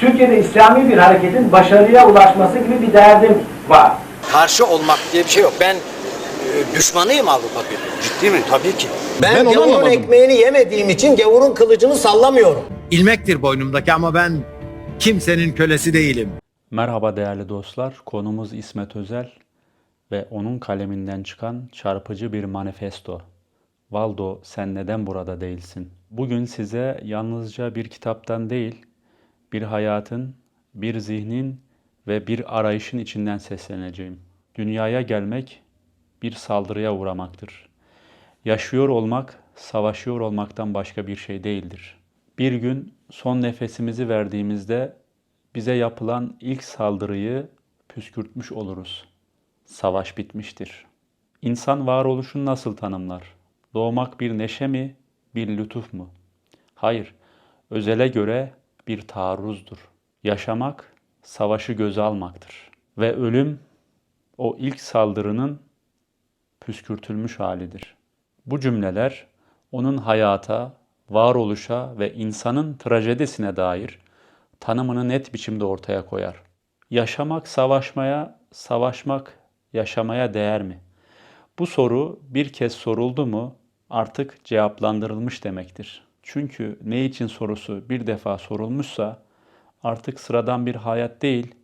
Türkiye'de İslami bir hareketin başarıya ulaşması gibi bir derdim var. Karşı olmak diye bir şey yok. Ben e, düşmanıyım Avrupa Birliği. Ciddi mi? Tabii ki. Ben Ben, gavurun anlamadım. ekmeğini yemediğim için gavurun kılıcını sallamıyorum. İlmektir boynumdaki ama ben kimsenin kölesi değilim. Merhaba değerli dostlar. Konumuz İsmet Özel ve onun kaleminden çıkan çarpıcı bir manifesto. Valdo sen neden burada değilsin? Bugün size yalnızca bir kitaptan değil, bir hayatın, bir zihnin ve bir arayışın içinden sesleneceğim. Dünyaya gelmek bir saldırıya uğramaktır. Yaşıyor olmak, savaşıyor olmaktan başka bir şey değildir. Bir gün son nefesimizi verdiğimizde bize yapılan ilk saldırıyı püskürtmüş oluruz. Savaş bitmiştir. İnsan varoluşunu nasıl tanımlar? Doğmak bir neşe mi, bir lütuf mu? Hayır, özele göre bir taarruzdur. Yaşamak, savaşı göze almaktır. Ve ölüm, o ilk saldırının püskürtülmüş halidir. Bu cümleler onun hayata, varoluşa ve insanın trajedisine dair tanımını net biçimde ortaya koyar. Yaşamak savaşmaya, savaşmak yaşamaya değer mi? Bu soru bir kez soruldu mu artık cevaplandırılmış demektir. Çünkü ne için sorusu bir defa sorulmuşsa artık sıradan bir hayat değil,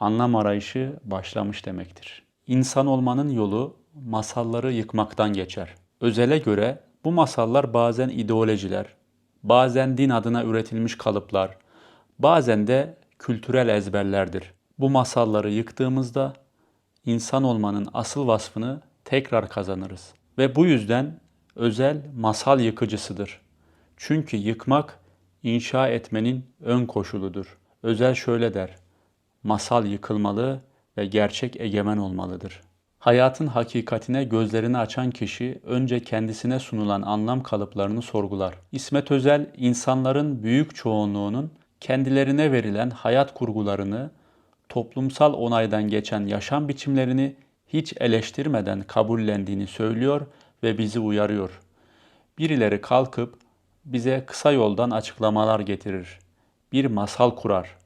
anlam arayışı başlamış demektir. İnsan olmanın yolu masalları yıkmaktan geçer. Özele göre bu masallar bazen ideolojiler, bazen din adına üretilmiş kalıplar, bazen de kültürel ezberlerdir. Bu masalları yıktığımızda insan olmanın asıl vasfını tekrar kazanırız. Ve bu yüzden özel masal yıkıcısıdır. Çünkü yıkmak inşa etmenin ön koşuludur. Özel şöyle der: masal yıkılmalı ve gerçek egemen olmalıdır. Hayatın hakikatine gözlerini açan kişi önce kendisine sunulan anlam kalıplarını sorgular. İsmet Özel insanların büyük çoğunluğunun kendilerine verilen hayat kurgularını, toplumsal onaydan geçen yaşam biçimlerini hiç eleştirmeden kabullendiğini söylüyor ve bizi uyarıyor. Birileri kalkıp bize kısa yoldan açıklamalar getirir. Bir masal kurar.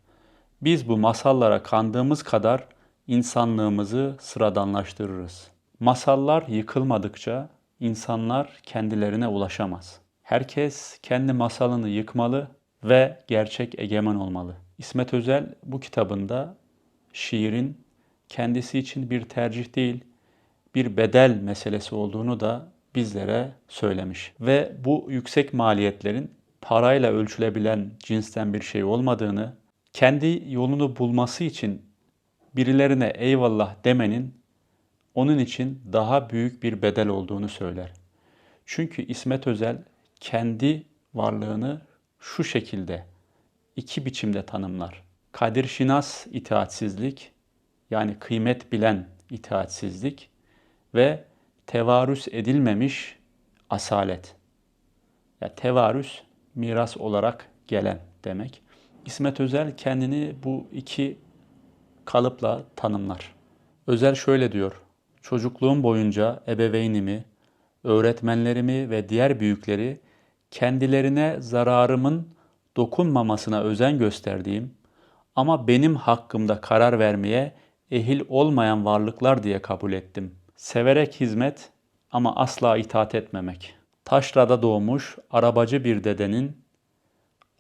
Biz bu masallara kandığımız kadar insanlığımızı sıradanlaştırırız. Masallar yıkılmadıkça insanlar kendilerine ulaşamaz. Herkes kendi masalını yıkmalı ve gerçek egemen olmalı. İsmet Özel bu kitabında şiirin kendisi için bir tercih değil, bir bedel meselesi olduğunu da bizlere söylemiş. Ve bu yüksek maliyetlerin parayla ölçülebilen cinsten bir şey olmadığını, kendi yolunu bulması için birilerine eyvallah demenin onun için daha büyük bir bedel olduğunu söyler. Çünkü İsmet Özel kendi varlığını şu şekilde iki biçimde tanımlar. Kadir Şinas itaatsizlik yani kıymet bilen itaatsizlik ve tevarüs edilmemiş asalet. Ya tevarüs miras olarak gelen demek. İsmet Özel kendini bu iki kalıpla tanımlar. Özel şöyle diyor. Çocukluğum boyunca ebeveynimi, öğretmenlerimi ve diğer büyükleri kendilerine zararımın dokunmamasına özen gösterdiğim ama benim hakkımda karar vermeye ehil olmayan varlıklar diye kabul ettim. Severek hizmet ama asla itaat etmemek. Taşra'da doğmuş arabacı bir dedenin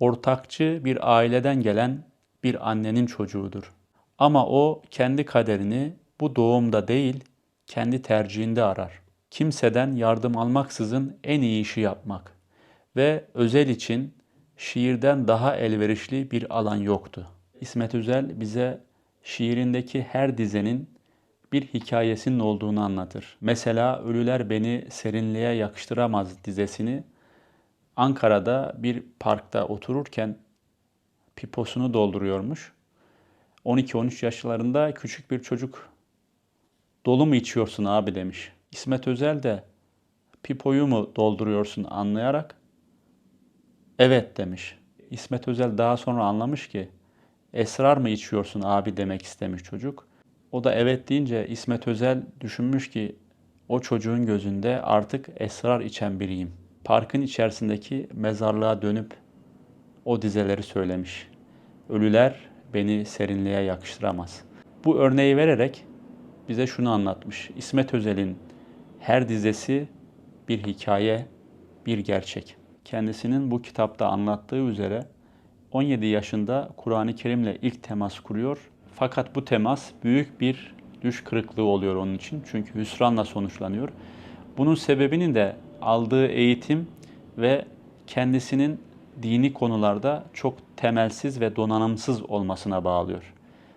ortakçı bir aileden gelen bir annenin çocuğudur. Ama o kendi kaderini bu doğumda değil, kendi tercihinde arar. Kimseden yardım almaksızın en iyi işi yapmak ve özel için şiirden daha elverişli bir alan yoktu. İsmet Özel bize şiirindeki her dizenin bir hikayesinin olduğunu anlatır. Mesela Ölüler Beni Serinliğe Yakıştıramaz dizesini Ankara'da bir parkta otururken piposunu dolduruyormuş. 12-13 yaşlarında küçük bir çocuk dolu mu içiyorsun abi demiş. İsmet Özel de pipoyu mu dolduruyorsun anlayarak evet demiş. İsmet Özel daha sonra anlamış ki esrar mı içiyorsun abi demek istemiş çocuk. O da evet deyince İsmet Özel düşünmüş ki o çocuğun gözünde artık esrar içen biriyim. Parkın içerisindeki mezarlığa dönüp o dizeleri söylemiş. Ölüler beni serinliğe yakıştıramaz. Bu örneği vererek bize şunu anlatmış. İsmet Özel'in her dizesi bir hikaye, bir gerçek. Kendisinin bu kitapta anlattığı üzere 17 yaşında Kur'an-ı Kerim'le ilk temas kuruyor. Fakat bu temas büyük bir düş kırıklığı oluyor onun için. Çünkü hüsranla sonuçlanıyor. Bunun sebebinin de aldığı eğitim ve kendisinin dini konularda çok temelsiz ve donanımsız olmasına bağlıyor.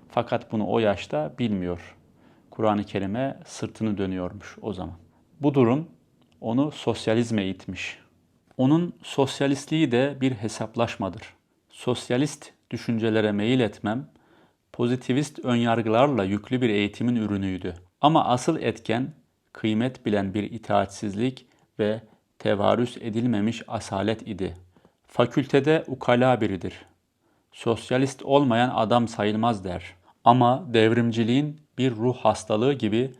Fakat bunu o yaşta bilmiyor. Kur'an-ı Kerim'e sırtını dönüyormuş o zaman. Bu durum onu sosyalizme itmiş. Onun sosyalistliği de bir hesaplaşmadır. Sosyalist düşüncelere meyil etmem, pozitivist önyargılarla yüklü bir eğitimin ürünüydü. Ama asıl etken kıymet bilen bir itaatsizlik ve tevarüs edilmemiş asalet idi. Fakültede ukala biridir. Sosyalist olmayan adam sayılmaz der. Ama devrimciliğin bir ruh hastalığı gibi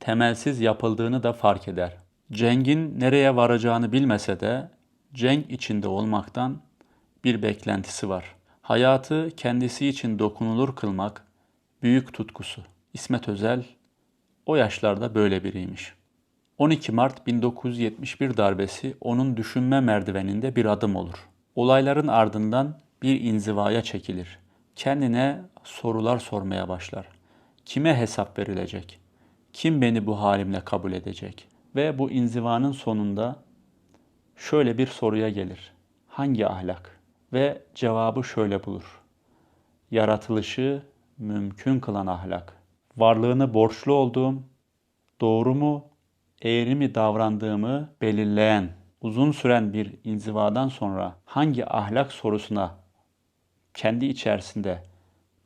temelsiz yapıldığını da fark eder. Ceng'in nereye varacağını bilmese de cenk içinde olmaktan bir beklentisi var. Hayatı kendisi için dokunulur kılmak büyük tutkusu. İsmet Özel o yaşlarda böyle biriymiş. 12 Mart 1971 darbesi onun düşünme merdiveninde bir adım olur. Olayların ardından bir inzivaya çekilir. Kendine sorular sormaya başlar. Kime hesap verilecek? Kim beni bu halimle kabul edecek? Ve bu inzivanın sonunda şöyle bir soruya gelir. Hangi ahlak? Ve cevabı şöyle bulur. Yaratılışı mümkün kılan ahlak. Varlığını borçlu olduğum, doğru mu, eğri mi davrandığımı belirleyen, uzun süren bir inzivadan sonra hangi ahlak sorusuna kendi içerisinde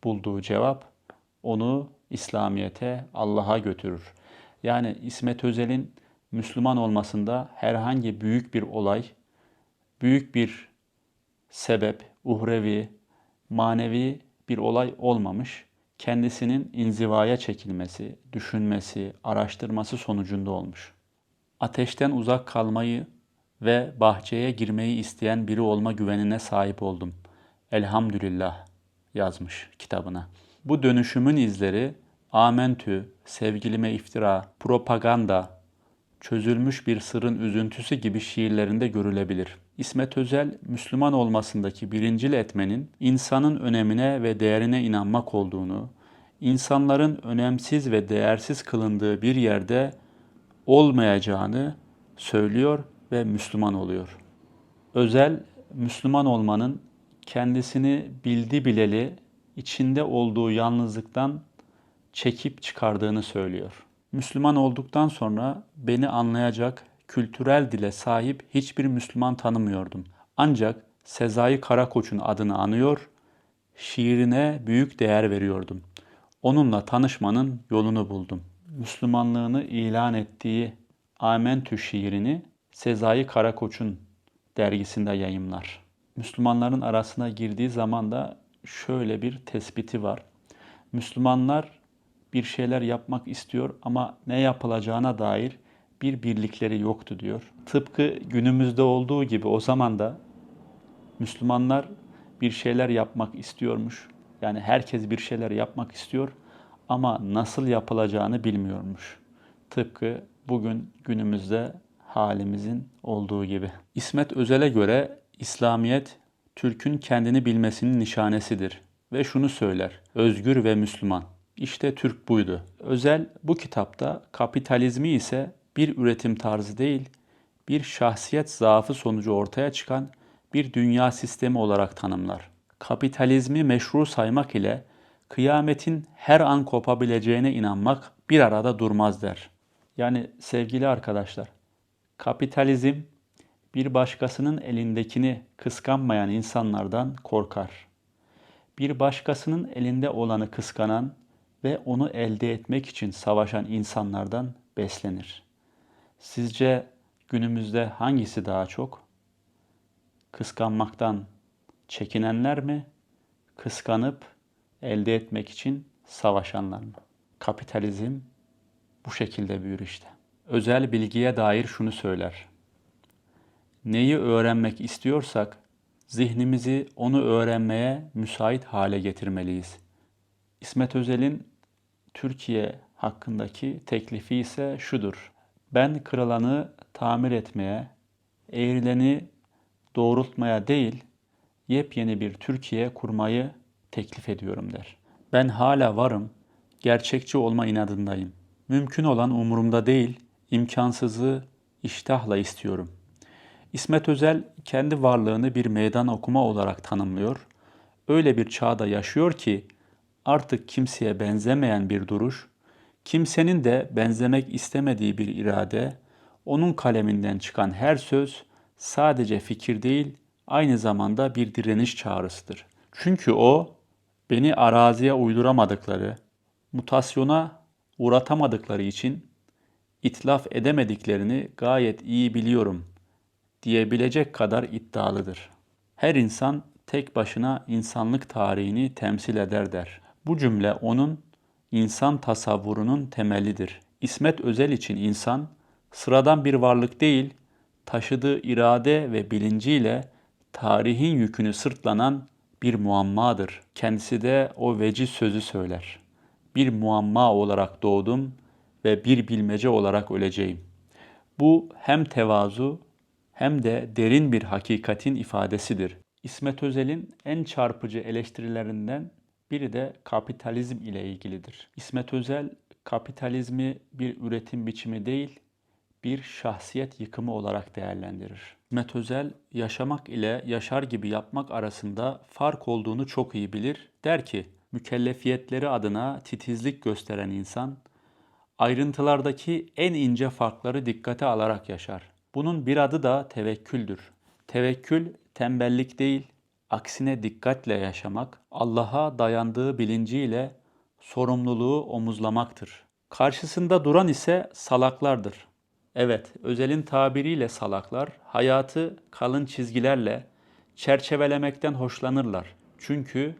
bulduğu cevap onu İslamiyete, Allah'a götürür. Yani İsmet Özel'in Müslüman olmasında herhangi büyük bir olay, büyük bir sebep, uhrevi, manevi bir olay olmamış. Kendisinin inzivaya çekilmesi, düşünmesi, araştırması sonucunda olmuş. Ateşten uzak kalmayı ve bahçeye girmeyi isteyen biri olma güvenine sahip oldum. Elhamdülillah yazmış kitabına. Bu dönüşümün izleri amentü, sevgilime iftira, propaganda, çözülmüş bir sırrın üzüntüsü gibi şiirlerinde görülebilir. İsmet Özel, Müslüman olmasındaki birincil etmenin insanın önemine ve değerine inanmak olduğunu, insanların önemsiz ve değersiz kılındığı bir yerde olmayacağını söylüyor ve Müslüman oluyor. Özel, Müslüman olmanın kendisini bildi bileli içinde olduğu yalnızlıktan çekip çıkardığını söylüyor. Müslüman olduktan sonra beni anlayacak kültürel dile sahip hiçbir Müslüman tanımıyordum. Ancak Sezai Karakoç'un adını anıyor, şiirine büyük değer veriyordum. Onunla tanışmanın yolunu buldum. Müslümanlığını ilan ettiği Amentü şiirini Sezai Karakoç'un dergisinde yayımlar. Müslümanların arasına girdiği zaman da şöyle bir tespiti var. Müslümanlar bir şeyler yapmak istiyor ama ne yapılacağına dair bir birlikleri yoktu diyor. Tıpkı günümüzde olduğu gibi o zaman da Müslümanlar bir şeyler yapmak istiyormuş. Yani herkes bir şeyler yapmak istiyor ama nasıl yapılacağını bilmiyormuş. Tıpkı bugün günümüzde halimizin olduğu gibi. İsmet Özel'e göre İslamiyet Türk'ün kendini bilmesinin nişanesidir ve şunu söyler. Özgür ve Müslüman. İşte Türk buydu. Özel bu kitapta kapitalizmi ise bir üretim tarzı değil, bir şahsiyet zaafı sonucu ortaya çıkan bir dünya sistemi olarak tanımlar. Kapitalizmi meşru saymak ile kıyametin her an kopabileceğine inanmak bir arada durmaz der. Yani sevgili arkadaşlar, kapitalizm bir başkasının elindekini kıskanmayan insanlardan korkar. Bir başkasının elinde olanı kıskanan ve onu elde etmek için savaşan insanlardan beslenir. Sizce günümüzde hangisi daha çok? Kıskanmaktan çekinenler mi? Kıskanıp elde etmek için savaşanlar mı? Kapitalizm bu şekilde büyür işte. Özel bilgiye dair şunu söyler. Neyi öğrenmek istiyorsak Zihnimizi onu öğrenmeye müsait hale getirmeliyiz. İsmet Özel'in Türkiye hakkındaki teklifi ise şudur. Ben kırılanı tamir etmeye, eğrileni doğrultmaya değil, yepyeni bir Türkiye kurmayı teklif ediyorum der. Ben hala varım, gerçekçi olma inadındayım. Mümkün olan umurumda değil, imkansızı iştahla istiyorum. İsmet Özel kendi varlığını bir meydan okuma olarak tanımlıyor. Öyle bir çağda yaşıyor ki artık kimseye benzemeyen bir duruş, kimsenin de benzemek istemediği bir irade, onun kaleminden çıkan her söz sadece fikir değil, aynı zamanda bir direniş çağrısıdır. Çünkü o beni araziye uyduramadıkları, mutasyona uğratamadıkları için itlaf edemediklerini gayet iyi biliyorum diyebilecek kadar iddialıdır. Her insan tek başına insanlık tarihini temsil eder der. Bu cümle onun insan tasavvurunun temelidir. İsmet Özel için insan sıradan bir varlık değil, taşıdığı irade ve bilinciyle tarihin yükünü sırtlanan bir muammadır. Kendisi de o veci sözü söyler. Bir muamma olarak doğdum ve bir bilmece olarak öleceğim. Bu hem tevazu hem de derin bir hakikatin ifadesidir. İsmet Özel'in en çarpıcı eleştirilerinden biri de kapitalizm ile ilgilidir. İsmet Özel kapitalizmi bir üretim biçimi değil, bir şahsiyet yıkımı olarak değerlendirir. İsmet Özel yaşamak ile yaşar gibi yapmak arasında fark olduğunu çok iyi bilir. Der ki, mükellefiyetleri adına titizlik gösteren insan ayrıntılardaki en ince farkları dikkate alarak yaşar. Bunun bir adı da tevekküldür. Tevekkül tembellik değil, aksine dikkatle yaşamak, Allah'a dayandığı bilinciyle sorumluluğu omuzlamaktır. Karşısında duran ise salaklardır. Evet, Özel'in tabiriyle salaklar, hayatı kalın çizgilerle çerçevelemekten hoşlanırlar. Çünkü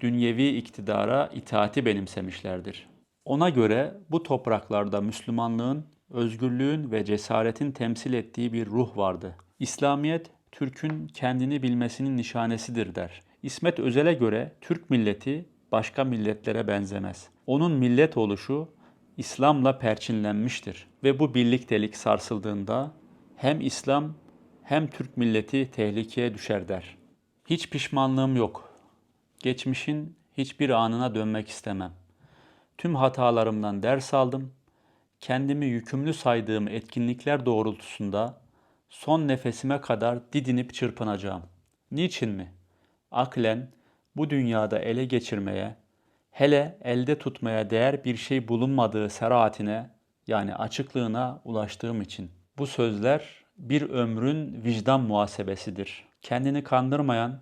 dünyevi iktidara itaati benimsemişlerdir. Ona göre bu topraklarda Müslümanlığın, özgürlüğün ve cesaretin temsil ettiği bir ruh vardı. İslamiyet, Türk'ün kendini bilmesinin nişanesidir der. İsmet Özel'e göre Türk milleti başka milletlere benzemez. Onun millet oluşu İslam'la perçinlenmiştir ve bu birliktelik sarsıldığında hem İslam hem Türk milleti tehlikeye düşer der. Hiç pişmanlığım yok. Geçmişin hiçbir anına dönmek istemem. Tüm hatalarımdan ders aldım. Kendimi yükümlü saydığım etkinlikler doğrultusunda son nefesime kadar didinip çırpınacağım. Niçin mi? Aklen bu dünyada ele geçirmeye, hele elde tutmaya değer bir şey bulunmadığı serahatine yani açıklığına ulaştığım için. Bu sözler bir ömrün vicdan muhasebesidir. Kendini kandırmayan,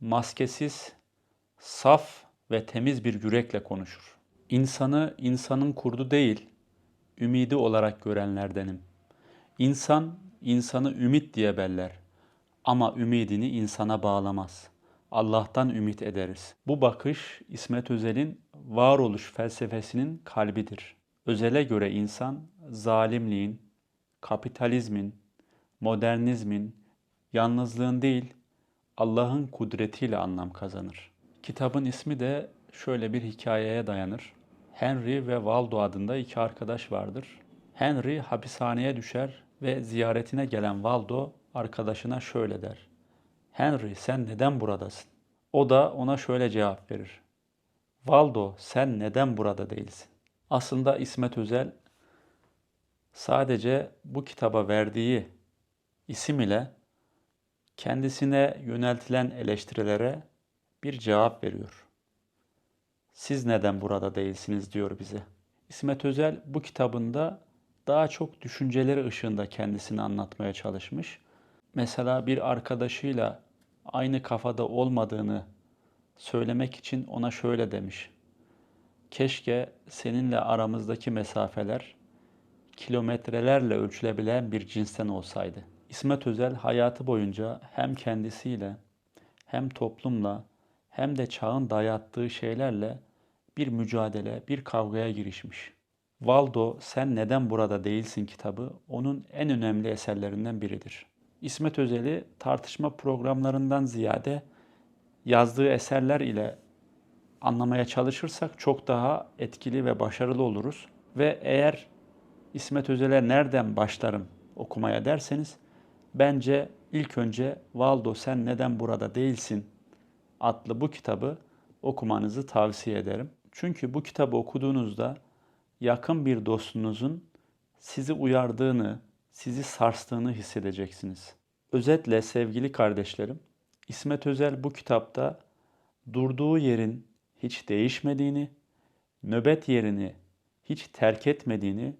maskesiz, saf ve temiz bir yürekle konuşur. İnsanı insanın kurdu değil, ümidi olarak görenlerdenim. İnsan, insanı ümit diye beller. Ama ümidini insana bağlamaz. Allah'tan ümit ederiz. Bu bakış İsmet Özel'in varoluş felsefesinin kalbidir. Özel'e göre insan zalimliğin, kapitalizmin, modernizmin, yalnızlığın değil, Allah'ın kudretiyle anlam kazanır. Kitabın ismi de şöyle bir hikayeye dayanır. Henry ve Waldo adında iki arkadaş vardır. Henry hapishaneye düşer ve ziyaretine gelen Waldo arkadaşına şöyle der. Henry sen neden buradasın? O da ona şöyle cevap verir. Waldo sen neden burada değilsin? Aslında İsmet Özel sadece bu kitaba verdiği isim ile kendisine yöneltilen eleştirilere bir cevap veriyor. Siz neden burada değilsiniz diyor bize. İsmet Özel bu kitabında daha çok düşünceleri ışığında kendisini anlatmaya çalışmış. Mesela bir arkadaşıyla aynı kafada olmadığını söylemek için ona şöyle demiş. Keşke seninle aramızdaki mesafeler kilometrelerle ölçülebilen bir cinsten olsaydı. İsmet Özel hayatı boyunca hem kendisiyle hem toplumla hem de çağın dayattığı şeylerle bir mücadele, bir kavgaya girişmiş. Waldo Sen Neden Burada Değilsin kitabı onun en önemli eserlerinden biridir. İsmet Özel'i tartışma programlarından ziyade yazdığı eserler ile anlamaya çalışırsak çok daha etkili ve başarılı oluruz. Ve eğer İsmet Özel'e nereden başlarım okumaya derseniz bence ilk önce Valdo Sen Neden Burada Değilsin adlı bu kitabı okumanızı tavsiye ederim. Çünkü bu kitabı okuduğunuzda yakın bir dostunuzun sizi uyardığını, sizi sarstığını hissedeceksiniz. Özetle sevgili kardeşlerim, İsmet Özel bu kitapta durduğu yerin hiç değişmediğini, nöbet yerini hiç terk etmediğini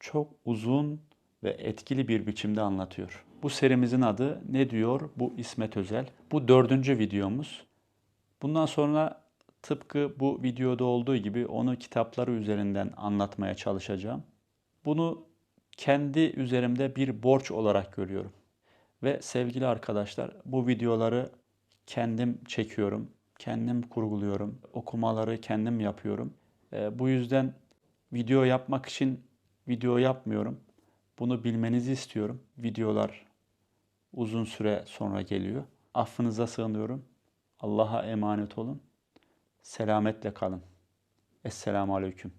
çok uzun ve etkili bir biçimde anlatıyor. Bu serimizin adı Ne Diyor Bu İsmet Özel? Bu dördüncü videomuz. Bundan sonra tıpkı bu videoda olduğu gibi onu kitapları üzerinden anlatmaya çalışacağım. Bunu kendi üzerimde bir borç olarak görüyorum. Ve sevgili arkadaşlar bu videoları kendim çekiyorum, kendim kurguluyorum, okumaları kendim yapıyorum. Ee, bu yüzden video yapmak için video yapmıyorum. Bunu bilmenizi istiyorum. Videolar uzun süre sonra geliyor. Affınıza sığınıyorum. Allah'a emanet olun. Selametle kalın. Esselamu Aleyküm.